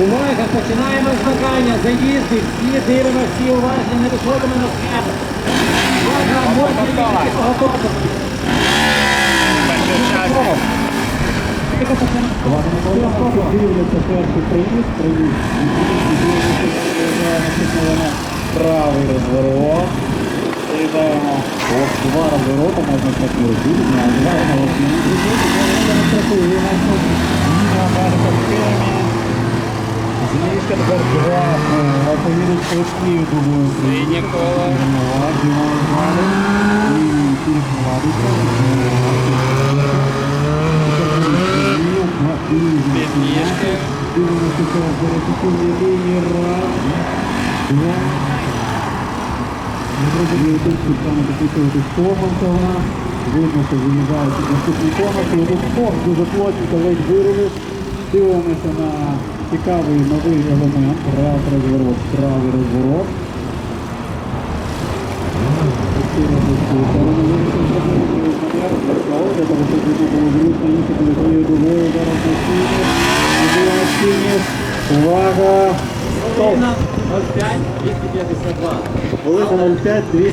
Увага, починаємо змагання. Заїзди, всі дивимо, всі уважні, не виходимо на схему. Увага, можна готові. Дивляться перший приїзд, приїзд. Дивляться правий розворот. Приїдаємо два розворота, можна так і робити. Називаємо Змішка тепер два. Повірить швидкі, думаю. Синє коло. П'ятішки. Видно, що виїжджають наступні помилки. Тут фок дуже плотненько ледь вирулив. Дивимося на цікавий новий елемент. Раз розворот, правий розворот. Увага! Стоп! 05, 252. Велика 05, 200.